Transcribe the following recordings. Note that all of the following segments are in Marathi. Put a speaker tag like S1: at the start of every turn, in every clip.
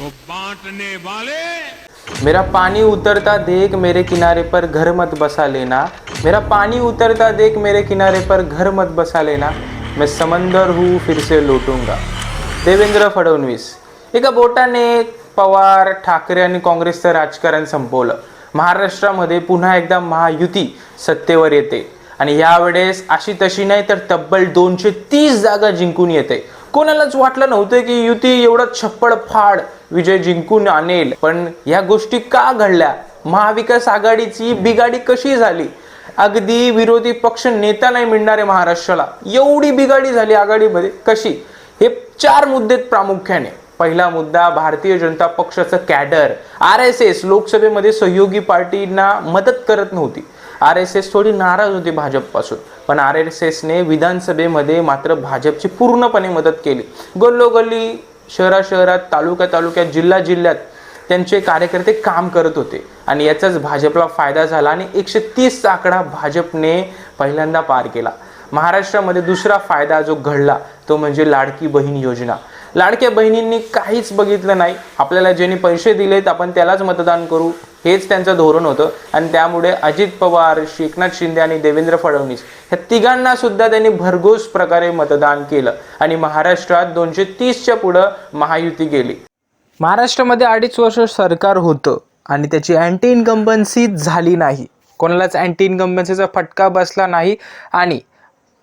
S1: तो बांटने वाले।
S2: मेरा पानी उतरता देख मेरे किनारे पर घर मत बसा लेना। मेरा पानी उतरता देख मेरे किनारे पर घर मत बसा लेना। मैं समंदर हूँ फिर से लौटूंगा। देवेंद्र फडणवीस। एका बोटाने पवार ठाकरे आणि काँग्रेसचं राजकारण संपवलं. महाराष्ट्रामध्ये पुन्हा एकदा महायुती सत्तेवर येते. आणि यावेळेस अशी तशी नाही तर तब्बल दोनशे तीस जागा जिंकून येते. कोणालाच वाटलं नव्हतं की युती एवढा छप्पड फाड विजय जिंकून आणेल. पण ह्या गोष्टी का घडल्या? महाविकास आघाडीची बिगाडी कशी झाली? अगदी विरोधी पक्ष नेता नाही मिळणार आहे महाराष्ट्राला. एवढी बिगाडी झाली आघाडीमध्ये कशी? हे चार मुद्दे प्रामुख्याने. पहिला मुद्दा भारतीय जनता पक्षाचं कॅडर. आर एस एस लोकसभेमध्ये सहयोगी पार्टींना मदत करत नव्हती. आर एस एस थोडी नाराज होती भाजपपासून. पण आर एस एसने विधानसभेमध्ये मात्र भाजपची पूर्णपणे मदत केली. गल्लोगल्ली शहरा शहरात तालुक्या तालुक्यात जिल्हा जिल्ह्यात त्यांचे कार्यकर्ते काम करत होते. आणि याचाच भाजपला फायदा झाला आणि एकशे तीसचा आकडा भाजपने पहिल्यांदा पार केला. महाराष्ट्रामध्ये दुसरा फायदा जो घडला तो म्हणजे लाडकी बहीण योजना. लाडक्या बहिणींनी काहीच बघितलं नाही. आपल्याला ज्यांनी पैसे दिलेत आपण त्यालाच मतदान करू. हेच त्यांचं धोरण होतं. आणि त्यामुळे अजित पवार एकनाथ शिंदे आणि देवेंद्र फडणवीस ह्या तिघांना सुद्धा त्यांनी भरघोस प्रकारे मतदान केलं. आणि महाराष्ट्रात दोनशे तीसच्या पुढं महायुती गेली. महाराष्ट्रामध्ये अडीच वर्ष सरकार होतं आणि त्याची अँटी इन्कम्बन्सी झाली नाही. कोणालाच अँटी इन्कम्बन्सीचा फटका बसला नाही. आणि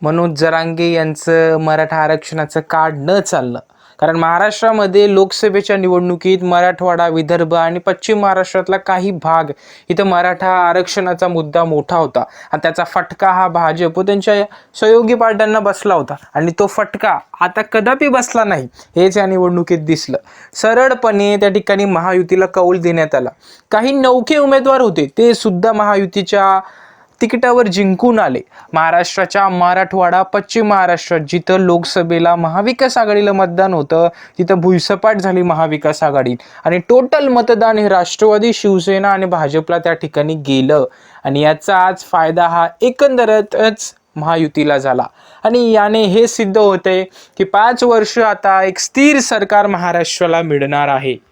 S2: मनोज जरांगे यांचं मराठा आरक्षणाचं कार्ड न चाललं. कारण महाराष्ट्रामध्ये लोकसभेच्या निवडणुकीत मराठवाडा विदर्भ आणि पश्चिम महाराष्ट्रातला काही भाग इथं मराठा आरक्षणाचा मुद्दा मोठा होता. आणि त्याचा फटका हा भाजप व त्यांच्या सहयोगी पार्ट्यांना बसला होता. आणि तो फटका आता कदापि बसला नाही हेच या निवडणुकीत दिसलं. सरळपणे त्या ठिकाणी महायुतीला कौल देण्यात आला. काही नौखे उमेदवार होते ते सुद्धा महायुतीच्या तिकिटावर जिंकून आले. महाराष्ट्राच्या मराठवाडा पश्चिम महाराष्ट्रात जिथं लोकसभेला महाविकास आघाडीला मतदान होतं तिथं भुईसपाट झाली महाविकास आघाडीत आणि टोटल मतदान हे राष्ट्रवादी शिवसेना आणि भाजपला त्या ठिकाणी गेलं. आणि याचा आज फायदा हा एकंदरच महायुतीला झाला. आणि याने हे सिद्ध होते की पाच वर्ष आता एक स्थिर सरकार महाराष्ट्राला मिळणार आहे.